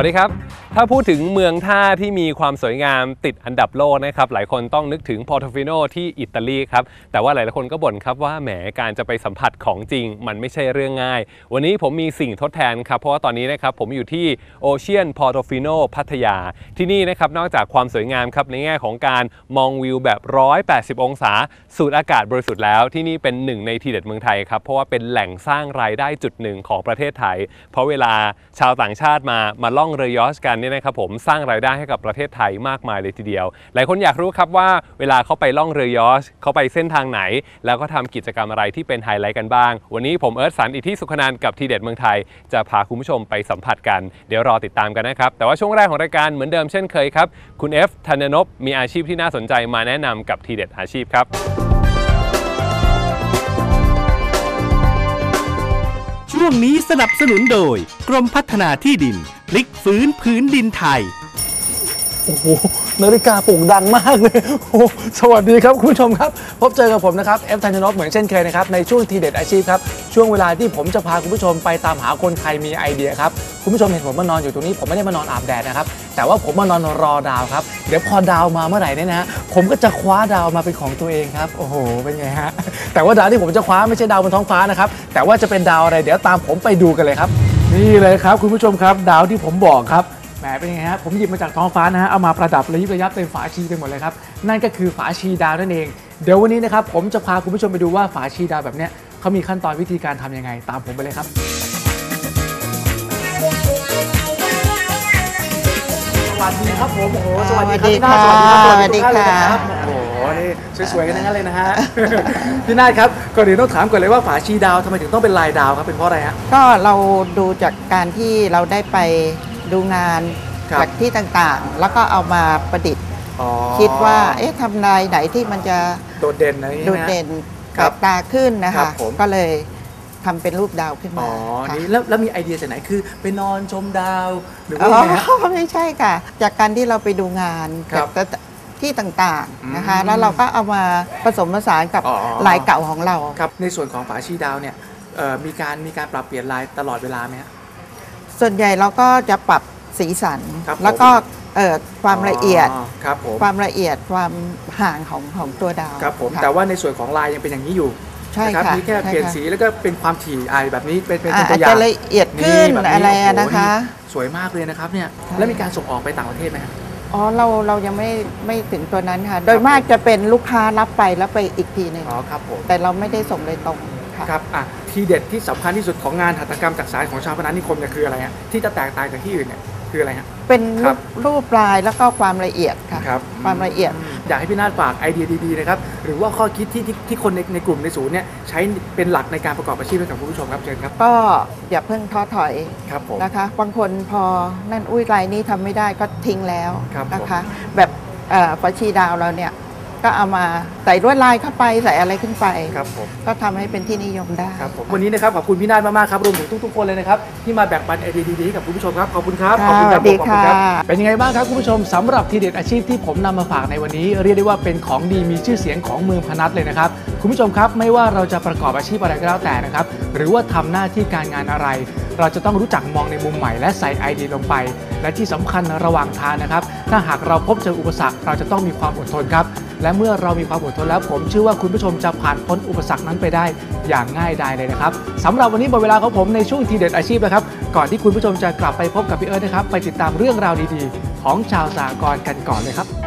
วัสดีครับ ถ้าพูดถึงเมืองท่าที่มีความสวยงามติดอันดับโลกนะครับ หลายคนต้องนึกถึงพอร์โตฟิโนที่อิตาลีครับ แต่ว่าหลายๆคนก็บ่นครับว่าแหมการจะไปสัมผัสของจริง มันไม่ใช่เรื่องง่าย วันนี้ผมมีสิ่งทดแทนครับ เพราะว่าตอนนี้นะครับผมอยู่ที่โอเชียนพอร์โตฟิโนพัทยา ที่นี่นะครับนอกจากความสวยงามครับในแง่ของการมองวิวแบบ 180 องศา สูดอากาศบริสุทธิ์แล้ว ที่นี่เป็นหนึ่งในทีเด็ดเมืองไทยครับ เพราะว่าเป็นแหล่งสร้างรายได้จุดหนึ่งของประเทศไทย เพราะเวลาชาวต่างชาติมามาล่องเรือยอชกันเนี่ยนะครับผมสร้างรายได้ให้กับประเทศไทยมากมายเลยทีเดียว หลายคนอยากรู้ครับว่าเวลาเขาไปล่องเรือยอชเขาไปเส้นทางไหน แล้วก็ทำกิจกรรมอะไรที่เป็นไฮไลท์กันบ้าง วันนี้ผมเอิร์ธสันอิทธิสุขนันกับทีเด็ดเมืองไทย จะพาคุณผู้ชมไปสัมผัสกัน เดี๋ยวรอติดตามกันนะครับ แต่ว่าช่วงแรกของรายการเหมือนเดิมเช่นเคยครับ คุณเอฟธัญนพมีอาชีพที่น่าสนใจมาแนะนำกับทีเด็ดอาชีพครับช่วงนี้สนับสนุนโดย กรมพัฒนาที่ดิน พลิกฟื้นพื้นดินไทย โอ้โหนาฬิกาปลุกดังมากเลยโอ้โหสวัสดีครับคุณผู้ชมครับ พบเจอกับผมนะครับ เอฟธัญนพเหมือนเช่นเคยนะครับ ในช่วงทีเด็ดอาชีพครับ ช่วงเวลาที่ผมจะพาคุณผู้ชมไปตามหาคนไทยมีไอเดียครับ คุณผู้ชมเห็นผมมานอนอยู่ตรงนี้ ผมไม่ได้มานอนอาบแดดนะครับ แต่ว่าผมมานอนรอดาวครับ เดี๋ยวพอดาวมาเมื่อไหร่เนี่ยนะฮะผมก็จะคว้าดาวมาเป็นของตัวเองครับ โอ้โห เป็นไงฮะ แต่ว่าดาวที่ผมจะคว้าไม่ใช่ดาวบนท้องฟ้านะครับ แต่ว่าจะเป็นดาวอะไร เดี๋ยวตามผมไปดูกันเลยครับ นี่เลยครับคุณผู้ชมครับ ดาวที่ผมบอกครับแหมเป็นยังไงฮะผมหยิบมาจากท้องฟ้านะฮะเอามาประดับระยิบระยับเต็มฝาชีไปหมดเลยครับนั่นก็คือฝาชีดาวนั่นเอง เดี๋ยววันนี้นะครับผมจะพาคุณผู้ชมไปดูว่าฝาชีดาวแบบเนี้ยเขามีขั้นตอนวิธีการทำยังไง ตามผมไปเลยครับ สวัสดีครับผมโอ้โหสวัสดีครับพี่นาฏสวัสดีครับสวัสดีทุกท่านเลยค่ะนะครับ โอ้โหนี่ สวยๆกันทั้งนั้นเลยนะฮะ พี่นาฏครับก่อนอื่นต้องถามก่อนเลยว่าฝาชีดาวทำไมถึงต้องเป็นลายดาวครับเป็นเพราะอะไรฮะ ก็เราดูจากการที่เราได้ไปดูงานครับ จากที่ต่างๆ แล้วก็เอามาประดิษฐ์ อ๋อคิดว่า เอ๊ะทำลายไหนที่มันจะโดดเด่นอะไรอย่างงี้โดนะดเด่นครัแปลบกตาขึ้นนะครัคะ บผม ก็เลยทำเป็นรูปดาวขึ้นอ๋มาอค่ะนี่แล้วแล้วมีไอเดียจากไหนคือไปนอนชมดาวหรืออ๋ว่าอยังไงฮะไม่ใช่ค่ะ จากการที่เราไปดูงานครับ จาก ที่ต่างๆนะคะอืมแล้วเราก็เอามาผสมผสานกับอ๋อ ลายเก่าของเรา ครับในส่วนของฝาชีดาวเนี่ยเอ่อมีการมีการปรับเปลี่ยนลายตลอดเวลาไหมฮะ ส่วนใหญ่เราก็จะปรับสีสัน ครับผม แล้วก็เอ่อความละเอียด ครับผมความละเอียดความห่างของของตัวดาวครับผมะแต่ว่าในส่วนของลายยังเป็นอย่างนี้อยู่ใช่นะครัค่ะมีแค่ใช่เปลี่ยนค่ะสีแล้วก็เป็นความถี่ไอแบบนี้เป็นเป็นอ่าเป็นตัวอาจอย่าจะงละเอียดขึ้นแบบอะไรอะโโหนะคะ สวยมากเลยนะครับเนี่ยใช่แล้วมีการส่งออกไปต่างประเทศไหมฮะ อ๋อเราเรายังไม่ไม่ถึงตัวนั้นค่ะ โดยมากจะเป็นลูกค้ารับไปแล้วไปอีกทีหนึ่งอ๋อครับผมแต่เราไม่ได้ส่งโดยตรงค่ะ ครับอะทีเด็ดที่สำคัญที่สุดของงานหัตถกรรมจักสานของชาวพนัสนิคมเนี่ยคืออะไรฮะที่จะแตกต่างจากที่อื่นเนี่ยคืออะไรฮะ เป็นครัรูบปรูปลายแล้วก็ความละเอียดค่ะ ครับ ความละเอียด อ ยากให้พี่นาฏฝากไอเดียดีๆนะครับหรือว่าข้อคิดที่ที่ที่คนในในกลุ่มในศูนย์เนี่ยใช้เป็นหลักในการประกอบอาชีพให้กับคุณผู้ชมครับเชิญครับก็อย่าเพิ่งท้อถอยครับผม นะคะ บางคนพอนั่นอุ้ยลายนี้ทำไม่ได้ก็ทิ้งแล้วครับนะคะ แบบเอ่อฝาชีดาวเราเนี่ย ก็เอามาใส่ลวดลายเข้าไปใส่อะไรขึ้นไป ครับผม ก็ทำให้เป็นที่นิยมได้ ครับผมวันนี้นะครับขอบคุณพี่นาฏมากๆครับรวมถึงทุกๆคนเลยนะครับที่มาแบ่งปันไอเดียดีๆให้กับคุณผู้ชมครับขอบคุณครับค่ะขอบคุณครัสวัสดีขอบคุณครับค่ะ เป็นยังไงบ้างครับคุณผู้ชมสำหรับทีเด็ดอาชีพที่ผมนำมาฝากในวันนี้ เรียกได้ว่าเป็นของดีมีชื่อเสียงของเมืองพนัสเลยนะครับ คุณผู้ชมครับ ไม่ว่าเราจะประกอบอาชีพอะไรก็แล้วแต่นะครับ หรือว่าทำหน้าที่การงานอะไร เราจะต้องรู้จักมองในมุมใหม่และใส่ไอเดียลงไป และที่สำคัญระหว่างทางนะครับ ถ้าหากเราพบเจออุปสรรค เราจะต้องมีความอดทนครับ และเมื่อเรามีความอดทนแล้ว ผมเชื่อว่าคุณผู้ชมจะผ่านพ้นอุปสรรคนั้นไปได้อย่างง่ายดายเลยนะครับสำหรับวันนี้หมดเวลาของผมในช่วงทีเด็ดอาชีพนะครับ ก่อนที่คุณผู้ชมจะกลับไปพบกับพี่เอิร์ธนะครับ ไปติดตามเรื่องราวดีๆ ของชาวสากรณ์กันก่อนเลยครับ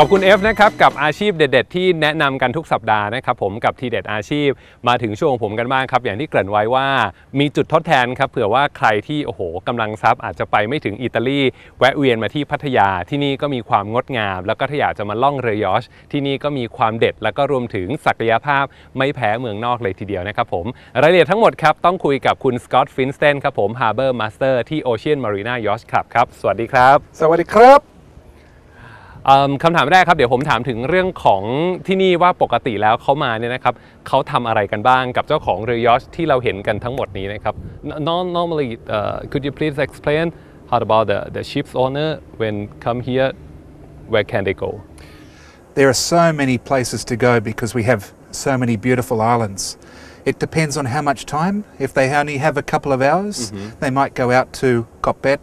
ขอบคุณ F นะครับกับอาชีพเด็ด ๆ ที่แนะนำกันทุกสัปดาห์นะครับผมกับทีเด็ดอาชีพมาถึงช่วงผมกันบ้างครับ อย่างที่เกริ่นไว้ว่ามีจุดทดแทนครับเผื่อว่าใครที่โอ้โหกำลังทรัพย์อาจจะไปไม่ถึงอิตาลี แวะเวียนมาที่พัทยาที่นี่ก็มีความงดงาม แล้วก็ถ้าอยากจะมาล่องเรือยอชที่นี่ก็มีความเด็ด แล้วก็รวมถึงศักยภาพไม่แพ้เมืองนอกเลยทีเดียวนะครับผมรายละเอียดทั้งหมดครับต้องคุยกับคุณสกอตต์ฟินสเตนครับผม Harbor Master ที่ Ocean Marina Yacht Club ครับสวัสดีครับ สวัสดีครับ คำถามแรกครับเดี๋ยวผมถามถึงเรื่องของที่นี่ว่าปกติแล้วเขามาเนี่ยนะครับเขาทำอะไรกันบ้างกับเจ้าของเรือยอชท์ที่เราเห็นกันทั้งหมดนี้นะครับ Nor- normally uh, could you please explain how about the the ship's owner when come here where can they go There are so many places to go because we have so many beautiful islands. It depends on how much time. If they only have a couple of hours, they might go out to Kopet,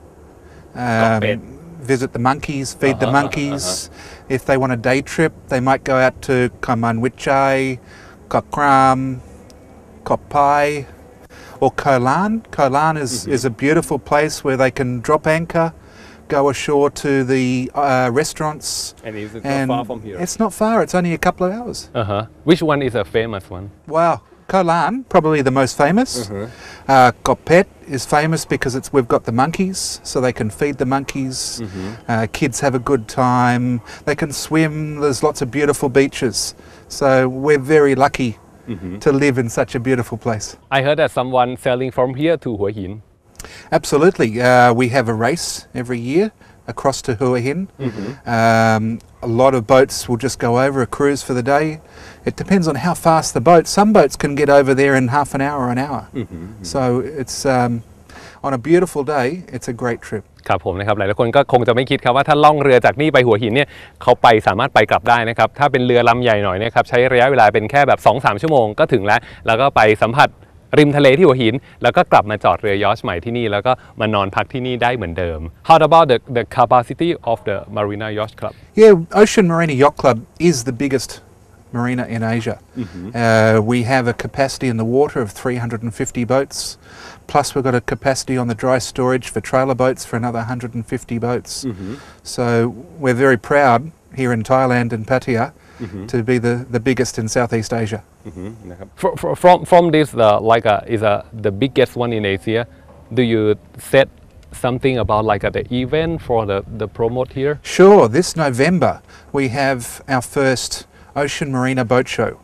um, Kopet. Visit the monkeys, feed the monkeys. If they want a day trip, they might go out to Kamanwichai, Kokram, Kopai, or Kolan. Kolan is, is a beautiful place where they can drop anchor, go ashore to the uh, restaurants. and is it not far from here It's not far. It's only a couple of hours. uh-huh which one is a famous one Wow. Kolan, probably the most famous. Uh, Kopet is famous because it's we've got the monkeys, so they can feed the monkeys. Uh, kids have a good time. They can swim. There's lots of beautiful beaches. So we're very lucky to live in such a beautiful place. I heard that someone sailing from here to Hua Hin Absolutely. Uh, we have a race every year across to Hua Hin. Um, a lot of boats will just go over a cruise for the day. It depends on how fast the boat. Some boats can get over there in half an hour or an hour. So it's um, on a beautiful day. It's a great trip. ครับผมนะครับหลายๆคนก็คงจะไม่คิดครับว่าถ้าล่องเรือจากนี่ไปหัวหินเนี่ยเขาไปสามารถไปกลับได้นะครับถ้าเป็นเรือลำใหญ่หน่อยเนะครับใช้ระยะเวลาเป็นแค่แบบ 2-3 ชั่วโมงก็ถึงแล้ว แล้วก็ไปสัมผัส ริมทะเลที่หัวหิน แล้วก็กลับมาจอดเรือยอชท์ใหม่ที่นี่ แล้วก็มานอนพักที่นี่ได้เหมือนเดิม How about the the capacity of the Marina Yacht Club Yeah, Ocean Marina Yacht Club is the biggest marina in Asia. Uh, we have a capacity in the water of 350 boats, plus we've got a capacity on the dry storage for trailer boats for another 150 boats. So we're very proud here in Thailand and Pattaya mm -hmm. to be the, the biggest in Southeast Asia. Mm -hmm. for, for, from, from this, uh, like uh, is uh, the biggest one in Asia, do you set something about like uh, the event for the, the promote here? Sure. This November, we have our first Ocean Marina Boat Show.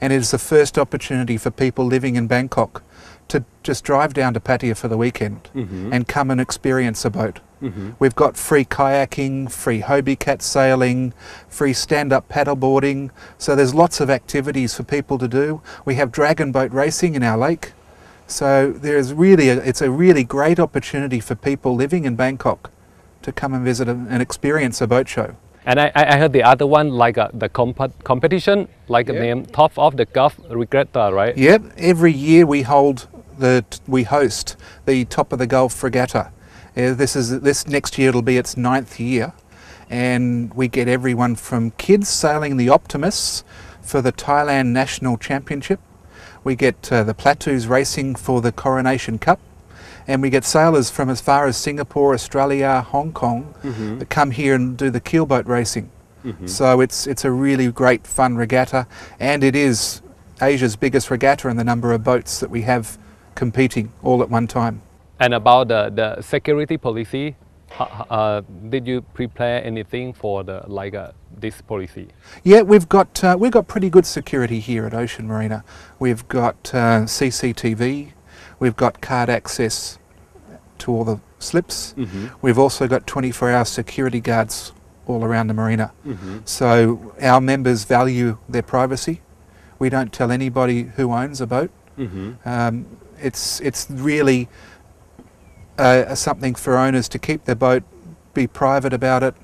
And it is the first opportunity for people living in Bangkok to just drive down to Pattaya for the weekend mm -hmm. and come and experience a boat. We've got free kayaking, free Hobie Cat sailing, free stand up paddleboarding, so there's lots of activities for people to do. We have dragon boat racing in our lake. So there's really a, it's a really great opportunity for people living in Bangkok to come and visit and experience a boat show. And I, I I heard the other one like uh, the comp- competition, like a name top of the Gulf Regatta, right? Yep, every year we hold the we host the top of the Gulf Regatta. Uh, this is this next year it'll be its ninth year, and we get everyone from kids sailing the Optimus for the Thailand National Championship. We get uh, the Plateaus racing for the Coronation Cup. And we get sailors from as far as Singapore, Australia, Hong Kong that come here and do the keelboat racing. So it's it's a really great fun regatta, and it is Asia's biggest regatta in the number of boats that we have competing all at one time. And about the, the security policy, uh, did you prepare anything for the like uh, this policy? Yeah, we've got uh, we've got pretty good security here at Ocean Marina. We've got uh, CCTV, we've got card access to all the slips. We've also got 24-hour security guards all around the marina. So our members value their privacy. We don't tell anybody who owns a boat. Um, it's it's really uh, something for owners to keep their boat, be private about it,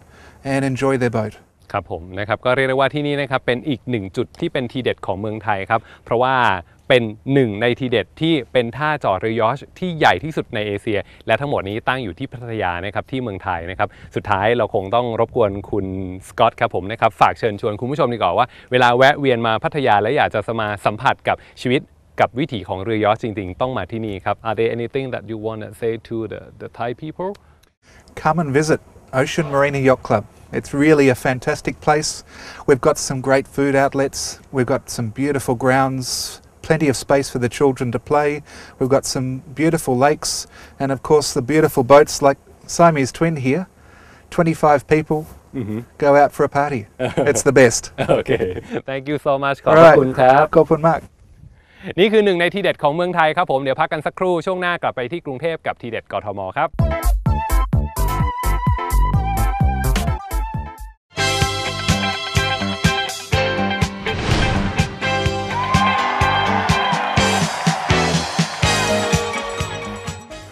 and enjoy their boat. ครับผมนะครับก็เรียกได้ว่าที่นี่นะครับเป็นอีกหนึ่งจุดที่เป็นทีเด็ดของเมืองไทยครับ เพราะว่าเป็นหนึ่งในทีเด็ดที่เป็นท่าจอดเรือยอชที่ใหญ่ที่สุดในเอเชีย และทั้งหมดนี้ตั้งอยู่ที่พัทยานะครับที่เมืองไทยนะครับสุดท้ายเราคงต้องรบกวนคุณสกอตครับผมนะครับฝากเชิญชวนคุณผู้ชมดีกว่าว่าเวลาแวะเวียนมาพัทยาและอยากจะมาสัมผัสกับชีวิต กับวิถีของเรือยอชท์จริง ๆ ต้องมาที่นี่ครับ Are there anything that you want to say to the the Thai people Come and visit Ocean Marina Yacht Club. It's really a fantastic place. We've got some great food outlets. We've got some beautiful grounds, plenty of space for the children to play. We've got some beautiful lakes, and of course, the beautiful boats like Siamese Twin here. 25 people go out for a party. it's the best. โอเค thank you so much ขอบพระคุณครับ ขอบคุณมาก นี่คือหนึ่งในทีเด็ดของเมืองไทยครับผมเดี๋ยวพักกันสักครู่ช่วงหน้ากลับไปที่กรุงเทพกับทีเด็ดกทมครับ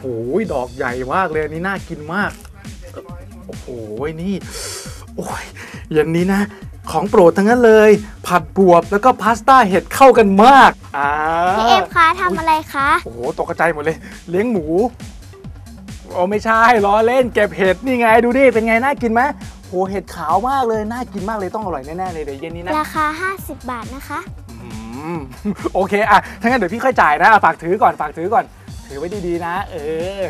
โอ้ยดอกใหญ่มากเลยอันนี้น่ากินมาก โอ้โหนี่ โอ้ยเย็นนี้นะ ของโปรดทั้งนั้นเลย ผัดบวบแล้วก็พาสต้าเห็ดเข้ากันมากอ่าพี่เอ็มคะทำอะไรคะ โอ้โหตกใจหมดเลย เลี้ยงหมูโอ้ไม่ใช่ล้อเล่นเก็บเห็ดนี่ไงดูดิเป็นไงน่ากินไหมโหเห็ดขาวมากเลยน่ากินมากเลยต้องอร่อยแน่ๆเลยเดี๋ยวเย็นนี้นะราคา 50 บาทนะคะ อืมโอเคอะถ้างั้นเดี๋ยวพี่ค่อยจ่ายนะอะฝากถือก่อนฝากถือก่อน ถือไว้ดีๆนะ เออ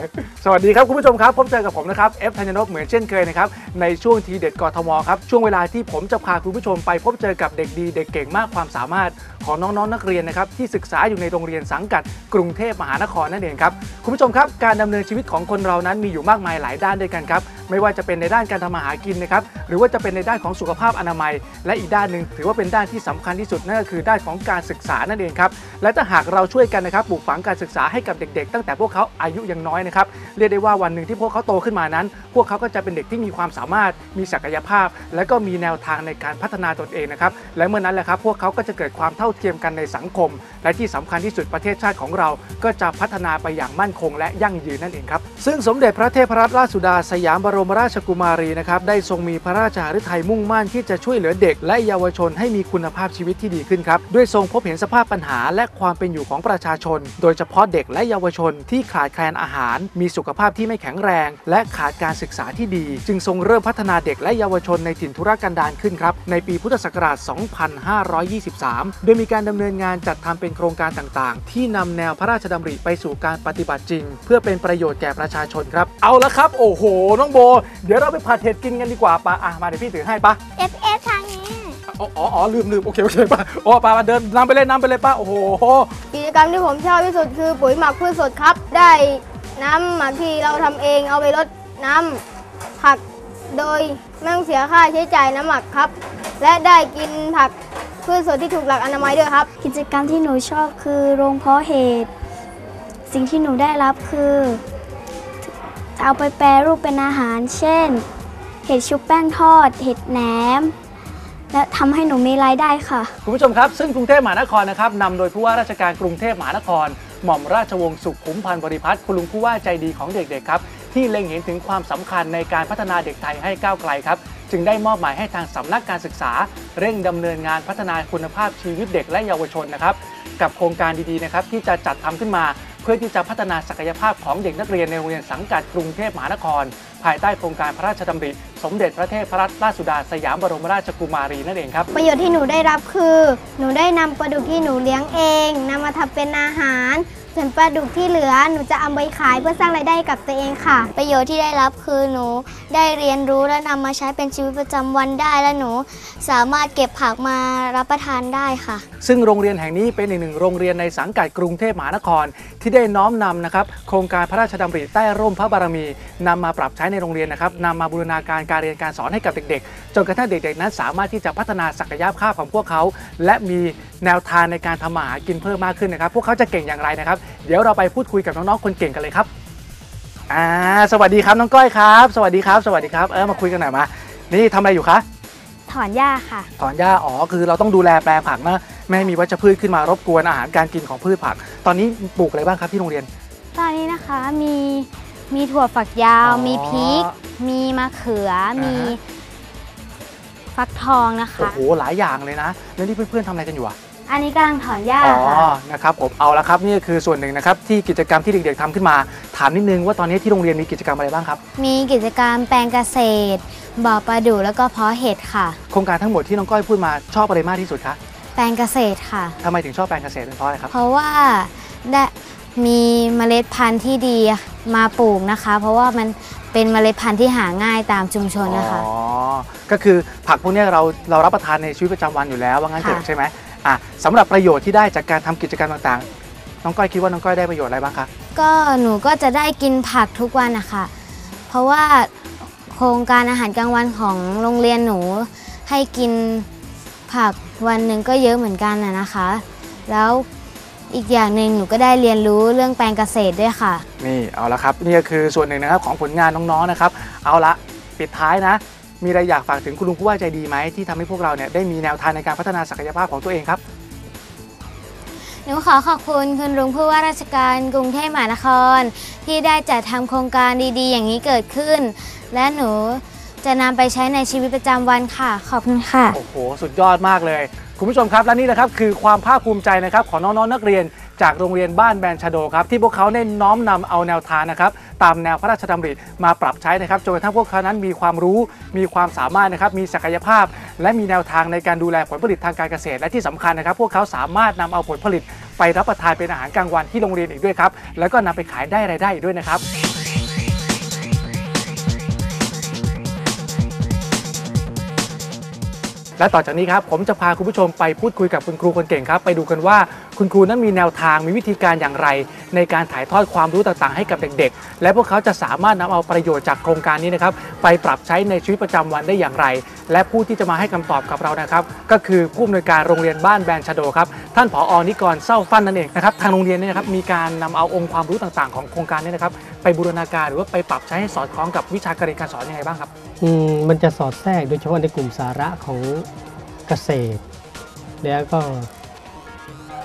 สวัสดีครับคุณผู้ชมครับ พบเจอกับผมนะครับเอฟธัญนพเหมือนเช่นเคยนะครับ ในช่วงทีเด็ดกทมครับ ช่วงเวลาที่ผมจะพาคุณผู้ชมไปพบเจอกับเด็กดีเด็กเก่งมากความสามารถของน้องๆนักเรียนนะครับที่ศึกษาอยู่ในโรงเรียนสังกัดกรุงเทพมหานครนั่นเองครับคุณผู้ชมครับการดำเนินชีวิตของคนเรานั้นมีอยู่มากมายหลายด้านด้วยกันครับไม่ว่าจะเป็นในด้านการทำมาหากินนะครับหรือว่าจะเป็นในด้านของสุขภาพอนามัย และอีกด้านหนึ่งถือว่าเป็นด้านที่สำคัญที่สุดนั่นก็คือด้านของการศึกษานั่นเองครับและถ้าหากเราช่วยกันนะครับปลูกฝังการศึกษาให้กับเด็กตั้งแต่พวกเขาอายุยังน้อยนะครับเรียกได้ว่าวันหนึ่งที่พวกเขาโตขึ้นมานั้น พวกเขาก็จะเป็นเด็กที่มีความสามารถมีศักยภาพ และก็มีแนวทางในการพัฒนาตนเองนะครับและเมื่อนั้นแหละครับพวกเขาก็จะเกิดความเท่าเทียมกันในสังคม และที่สำคัญที่สุดประเทศชาติของเรา ก็จะพัฒนาไปอย่างมั่นคง และยั่งยืนนั่นเองครับซึ่งสมเด็จพระเทพรัตนราชสุดาสยามบรมราชกุมารีนะครับได้ทรงมีพระราชหฤทัยมุ่งมั่นที่จะช่วยเหลือเด็ก และเยาวชนให้มีคุณภาพชีวิตที่ดีขึ้นครับด้วยทรงพบเห็นสภาพปัญหา และความเป็นอยู่ของประชาชน โดยเฉพาะเด็กและเยาวชนที่ขาดแคลนอาหาร มีสุขภาพที่ไม่แข็งแรง และขาดการศึกษาที่ดี จึงทรงเริ่มพัฒนาเด็กและเยาวชนในถิ่นธุรกันดารขึ้นครับ ในปีพุทธศักราช 2523 โดยมีการดำเนินงานจัดทำเป็นโครงการต่างๆ ที่นำแนวพระราชดำริไปสู่การปฏิบัติจริง เพื่อเป็นประโยชน์แก่ประชาชนครับ เอาละครับ โอ้โห น้องโบ เดี๋ยวเราไปผัดเห็ดกินกันดีกว่าปะอะมาเดี๋ยวพี่ถือให้ปะ F F อ๋ออ๋ออ๋อลืมลืมโอเคโอเคปะอ๋อปะมาเดินนำไปเลยนำไปเลยปะโอ้โหกิจกรรมที่ผมชอบที่สุดคือปุ๋ยหมักพืชสดครับ ได้น้ำหมักที่เราทำเองเอาไปรดน้ำผักโดยไม่ต้องเสียค่าใช้จ่ายน้ำหมักครับ และได้กินผักพืชสดที่ถูกหลักอนามัยด้วยครับ กิจกรรมที่หนูชอบคือโรงเพาะเห็ดสิ่งที่หนูได้รับคือ เอาไปแปรรูปเป็นอาหาร เช่น เห็ดชุบแป้งทอด เห็ดแหนม และทำให้หนูมีรายได้ค่ะ คุณผู้ชมครับ ซึ่งกรุงเทพมหานครนะครับนำโดยผู้ว่าราชการกรุงเทพมหานคร หม่อมราชวงศ์สุขุมพันธ์บริพัตรคุณลุงผู้ว่าใจดีของเด็กๆครับ ที่เล็งเห็นถึงความสำคัญในการพัฒนาเด็กไทยให้ก้าวไกลครับ จึงได้มอบหมายให้ทางสำนักการศึกษา เร่งดำเนินงานพัฒนาคุณภาพชีวิตเด็กและเยาวชนนะครับกับโครงการดีๆนะครับที่จะจัดทำขึ้นมา เพื่อที่จะพัฒนาศักยภาพของเด็กนักเรียนในโรงเรียนสังกัดกรุงเทพมหานคร ภายใต้โครงการพระราชดำริ สมเด็จพระเทพรัตนราชสุดาสยามบรมราชกุมารีนั่นเองครับ ประโยชน์ที่หนูได้รับคือ หนูได้นำปลาดุกที่หนูเลี้ยงเองนำมาทำเป็นอาหาร ส่วนปลาดุกที่เหลือหนูจะเอาไปขายเพื่อสร้างรายได้กับตัวเองค่ะ ประโยชน์ที่ได้รับคือหนูได้เรียนรู้และนำมาใช้เป็นชีวิตประจำวันได้และหนู สามารถเก็บผักมารับประทานได้ค่ะ ซึ่งโรงเรียนแห่งนี้เป็นอีกหนึ่งโรงเรียนในสังกัดกรุงเทพมหานคร ที่ได้น้อมนำนะครับโครงการพระราชดำริใต้ร่มพระบารมีนำมาปรับใช้ในโรงเรียนนะครับนำมาบูรณาการการเรียนการสอนให้กับเด็กๆ จนกระทั่งเด็กๆนั้นสามารถที่จะพัฒนาศักยภาพของพวกเขา และมีแนวทางในการทำมาหากินเพิ่มมากขึ้นนะครับ พวกเขาจะเก่งอย่างไรนะครับเดี๋ยวเราไปพูดคุยกับน้องๆคนเก่งกันเลยครับอ่าสวัสดีครับน้องก้อยครับ สวัสดีครับ สวัสดีครับเออมาคุยกันหน่อยมานี่ทำอะไรอยู่คะถอนหญ้าค่ะ ถอนหญ้าอ๋อคือเราต้องดูแลแปลงผักนะไม่ให้มีวัชพืชขึ้นมารบกวนอาหารการกินของพืชผัก ตอนนี้ปลูกอะไรบ้างครับที่โรงเรียน ตอนนี้นะคะมีมีถั่วฝักยาว อ๋อมีพริก มีมะเขืออ่าฮะมีฟักทองนะโอ้คะ โหหลายอย่างเลยนะแล้วนี่เพื่อนๆทำอะไรกันอยู่อะ อันนี้กำลังถอนหญ้าอ๋อ ค่ะ นะครับผมเอาละครับนี่คือส่วนหนึ่งนะครับที่กิจกรรมที่เด็กๆทำขึ้นมา ถามนิดนึงว่าตอนนี้ที่โรงเรียนมีกิจกรรมอะไรบ้างครับ มีกิจกรรมแปลงเกษตร บ่อปลาดุแล้วก็เพาะเห็ดค่ะ โครงการทั้งหมดที่น้องก้อยพูดมาชอบอะไรมากที่สุดคะแปลงเกษตรค่ะ ทำไมถึงชอบแปลงเกษตรเป็นเพราะอะไรครับ เพราะว่าได้มีเมล็ดพันธุ์ที่ดีมาปลูกนะคะ เพราะว่ามันเป็นเมล็ดพันธุ์ที่หาง่ายตามชุมชนนะคะ อ๋อ ก็คือผักพวกเนี้ยเราเรารับประทานในชีวิตประจำวันอยู่แล้วว่างั้นเถอะค่ะ ใช่ไหม อะสำหรับประโยชน์ที่ได้จากการทำกิจกรรมต่างๆ น้องก้อยคิดว่าน้องก้อยได้ประโยชน์อะไรบ้างคะ ก็หนูก็จะได้กินผักทุกวันนะคะ เพราะว่าโครงการอาหารกลางวันของโรงเรียนหนูให้กินผักวันหนึ่งก็เยอะเหมือนกันนะนะคะ แล้วอีกอย่างหนึ่งหนูก็ได้เรียนรู้เรื่องแปลงเกษตรด้วยค่ะ นี่เอาละครับนี่ก็คือส่วนหนึ่งนะครับของผลงานน้องๆนะครับ เอาละปิดท้ายนะ มีอะไรอยากฝากถึงคุณลุงผู้ว่าใจดีไหมที่ทำให้พวกเราเนี่ยได้มีแนวทางในการพัฒนาศักยภาพของตัวเองครับ หนูขอขอบคุณคุณลุงผู้ว่าราชการกรุงเทพมหานคร ที่ได้จัดทำโครงการดีๆ อย่างนี้เกิดขึ้น และหนูจะนำไปใช้ในชีวิตประจำวันค่ะ ขอบคุณค่ะ โอ้โห สุดยอดมากเลย คุณผู้ชมครับ และนี่นะครับคือความภาคภูมิใจนะครับของน้องๆนักเรียน จากโรงเรียนบ้านแบนชาโดครับที่พวกเขาได้น้อมนำเอาแนวทางนะครับตามแนวพระราชดำริมาปรับใช้นะครับจนกระทั่งพวกเขานั้นมีความรู้ มีความสามารถนะครับมีศักยภาพ และมีแนวทางในการดูแลผลผลิตทางการเกษตร และที่สำคัญนะครับ พวกเขาสามารถนำเอาผลผลิตไปรับประทานเป็นอาหารกลางวันที่โรงเรียนอีกด้วยครับแล้วก็นำไปขายได้รายได้อีกด้วยนะครับ และต่อจากนี้ครับผมจะพาคุณผู้ชมไปพูดคุยกับคุณครูคนเก่งครับ ไปดูกันว่าคุณครูนั้นมีแนวทางมีวิธีการอย่างไร ในการถ่ายทอดความรู้ต่างๆ ให้กับเด็กๆ และพวกเขาจะสามารถนำเอาประโยชน์จากโครงการนี้นะครับไปปรับใช้ในชีวิตประจำวันได้อย่างไร และผู้ที่จะมาให้คำตอบกับเรานะครับ ก็คือผู้อำนวยการโรงเรียนบ้านแบนชโดครับท่านผอนิกรเศร้าฟันนั่นเองนะครับทางโรงเรียนเนี่ยนะครับมีการนำเอาองค์ความรู้ต่างๆ ของโครงการนี้นะครับไปบูรณาการหรือว่าไปปรับใช้ให้สอดคล้องกับวิชาการเรียนการสอนยังไงบ้างครับอืมมันจะสอดแทรกโดยเฉพาะในกลุ่มสาระของ เกษตร แล้วก็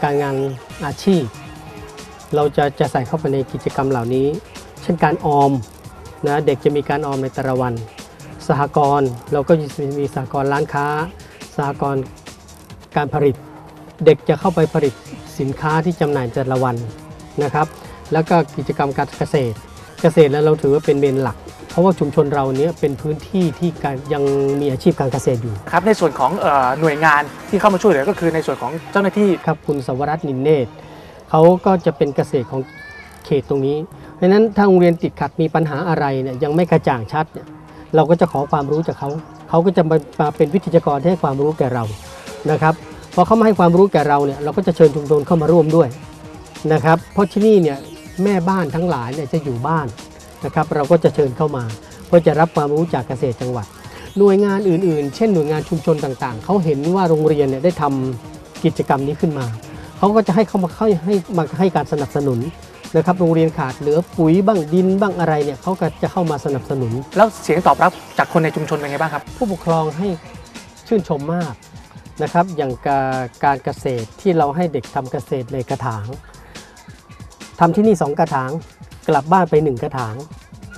การงานอาชีพ เราจะจะใส่เข้าไปในกิจกรรมเหล่านี้ เช่นการออมนะเด็กจะมีการออมในแต่ละวัน สหกรณ์เราก็จะมีสหกรณ์ร้านค้า สหกรณ์การผลิต เด็กจะเข้าไปผลิตสินค้าที่จำหน่ายแต่ละวันนะครับ แล้วก็กิจกรรมการเกษตร เกษตรแล้วเราถือว่าเป็นเมนหลัก เพราะว่าชุมชนเราเนี้ยเป็นพื้นที่ที่การยังมีอาชีพการเกษตรอยู่ ครับในส่วนของเอ่อหน่วยงานที่เข้ามาช่วยเหลือก็คือในส่วนของเจ้าหน้าที่ครับคุณสวรัตน์นินเนตรเขาก็จะเป็นเกษตรของเขตตรงนี้เพราะฉะนั้นถ้าโรงเรียนติดขัดมีปัญหาอะไรเนี่ยยังไม่กระจ่างชัดเนี่ยเราก็จะขอความรู้จากเขาเขาก็จะมามาเป็นวิทยากรที่ให้ความรู้แก่เรานะครับพอเขามาให้ความรู้แก่เราเนี่ยเราก็จะเชิญชุมชนเข้ามาร่วมด้วยนะครับเพราะที่นี่เนี่ยแม่บ้านทั้งหลายเนี่ยจะอยู่บ้าน นะครับเราก็จะเชิญเข้ามา เพื่อจะรับความรู้จากเกษตรจังหวัด หน่วยงานอื่นๆ เช่นหน่วยงานชุมชนต่างๆ เขาเห็นว่าโรงเรียนเนี่ยได้ทำกิจกรรมนี้ขึ้นมา เขาก็จะให้เข้ามาให้ให้มาให้การสนับสนุนนะครับโรงเรียนขาดเหลือปุ๋ยบ้างดินบ้างอะไรเนี่ยเขาก็จะเข้ามาสนับสนุน แล้วเสียงตอบรับจากคนในชุมชนเป็นไงบ้างครับ ผู้ปกครองให้ชื่นชมมากนะครับอย่างกาการเกษตรที่เราให้เด็กทำเกษตรในกระถางทำที่นี่ 2 กระถาง กลับบ้านไป1กระถาง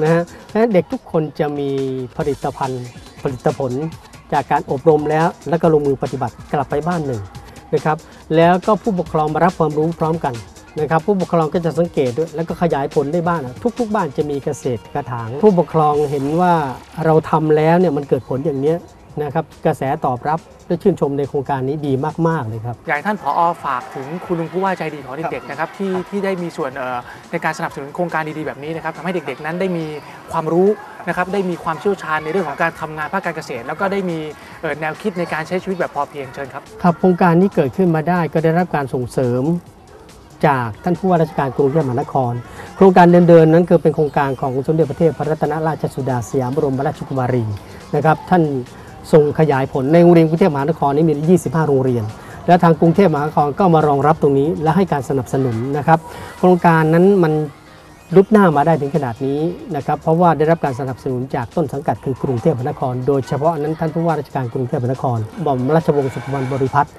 นะฮะและเด็กทุกคนจะมีผลิตภัณฑ์ผลิตผลจากการอบรมแล้ว แล้วก็ลงมือปฏิบัติกลับไปบ้านหนึ่งนะครับ แล้วก็ผู้ปกครองมารับความรู้พร้อมกันนะครับ ผู้ปกครองก็จะสังเกตด้วยแล้วก็ขยายผลได้บ้านทุก ๆ บ้านจะมีเกษตรกระถาง ผู้ปกครองเห็นว่าเราทำแล้วเนี่ยมันเกิดผลอย่างเนี้ย นะครับกระแสตอบรับและชื่นชมในโครงการนี้ดีมาก ๆ เลยครับ อยากให้ท่านผอฝากถึงคุณลุงผู้ว่าใจดีของเด็กๆนะครับที่ที่ได้มีส่วนเอ่อในการสนับสนุนโครงการดีๆแบบนี้นะครับทำให้เด็กๆนั้นได้มีความรู้นะครับได้มีความเชี่ยวชาญในเรื่องของการทำงานภาคการเกษตร แล้วก็ได้มีเอ่อแนวคิดในการใช้ชีวิตแบบพอเพียงเชิญครับ ครับโครงการนี้เกิดขึ้นมาได้ก็ได้รับการส่งเสริม จากท่านผู้ว่าราชการกรุงเทพมหานคร โครงการเดินๆนั้นคือเป็นโครงการของสมเด็จพระเทพรัตนราชสุดาสยามบรมราชกุมารีนะครับท่าน ทรงขยายผลในโรงเรียนกรุงเทพมหานครนี้มี 25 โรงเรียน และทางกรุงเทพมหานครก็มารองรับตรงนี้ และให้การสนับสนุนนะครับ โครงการนั้นมันรุดหน้ามาได้ถึงขนาดนี้นะครับ เพราะว่าได้รับการสนับสนุนจากต้นสังกัดคือกรุงเทพมหานคร โดยเฉพาะนั้นท่านผู้ว่าราชการกรุงเทพมหานครหม่อมราชวงศ์สุขุมพันบริพัตร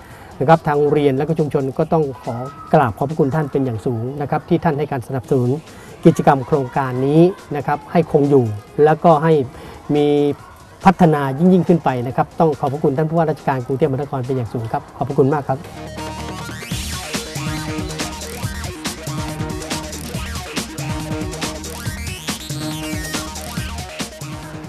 นะครับทางโรงเรียนและก็ชุมชนก็ต้องขอกราบขอบพระคุณท่านเป็นอย่างสูงนะครับที่ท่านให้การสนับสนุนกิจกรรมโครงการนี้นะครับให้คงอยู่ แล้วก็ให้มี พัฒนายิ่งยิ่งขึ้นไปนะครับ ต้องขอบพระคุณท่านผู้ว่าราชการกรุงเทพมหานครเป็นอย่างสูงครับ ขอบพระคุณมากครับ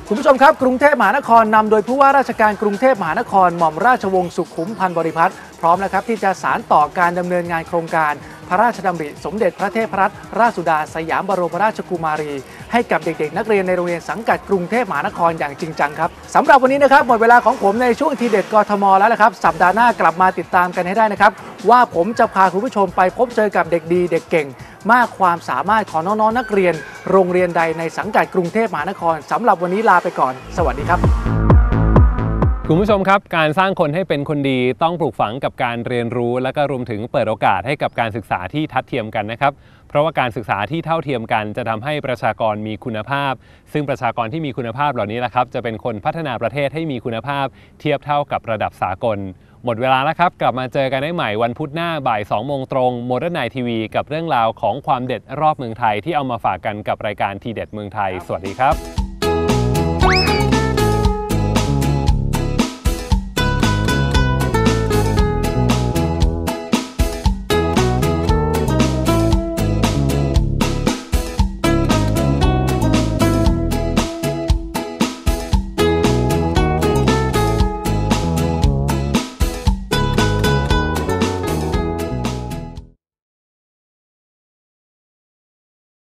คุณผู้ชมครับ กรุงเทพมหานครนำโดยผู้ว่าราชการกรุงเทพมหานครหม่อมราชวงศ์สุขุมพันธ์บริพัตรพร้อมนะครับที่จะสารต่อการดำเนินงานโครงการ พระราชดำริสมเด็จพระเทพรัตนราชสุดาสยามบรมราชกุมารี ให้กับเด็กๆ นักเรียนในโรงเรียนสังกัดกรุงเทพมหานครอย่างจริงจังครับสำหรับวันนี้นะครับหมดเวลาของผมในช่วงทีเด็ดกทมแล้วนะครับ สัปดาห์หน้ากลับมาติดตามกันให้ได้นะครับ ว่าผมจะพาคุณผู้ชมไปพบเจอกับเด็กดีเด็กเก่ง มากความสามารถของน้องๆนักเรียน โรงเรียนใดในสังกัดกรุงเทพมหานครสำหรับวันนี้ลาไปก่อน สวัสดีครับ คุณผู้ชมครับ การสร้างคนให้เป็นคนดีต้องปลูกฝังกับการเรียนรู้ และก็รวมถึงเปิดโอกาสให้กับการศึกษาที่ทัดเทียมกันนะครับ เพราะว่าการศึกษาที่เท่าเทียมกันจะทำให้ประชากรมีคุณภาพ ซึ่งประชากรที่มีคุณภาพเหล่านี้แหละครับจะเป็นคนพัฒนาประเทศให้มีคุณภาพ เทียบเท่ากับระดับสากล หมดเวลาแล้วครับ กลับมาเจอกันได้ใหม่วันพุธหน้าบ่าย2โมงตรงโมเดิร์นไนทีวีกับเรื่องราวของความเด็ดรอบเมืองไทยที่เอามาฝากกันกับรายการทีเด็ดเมืองไทย สวัสดีครับ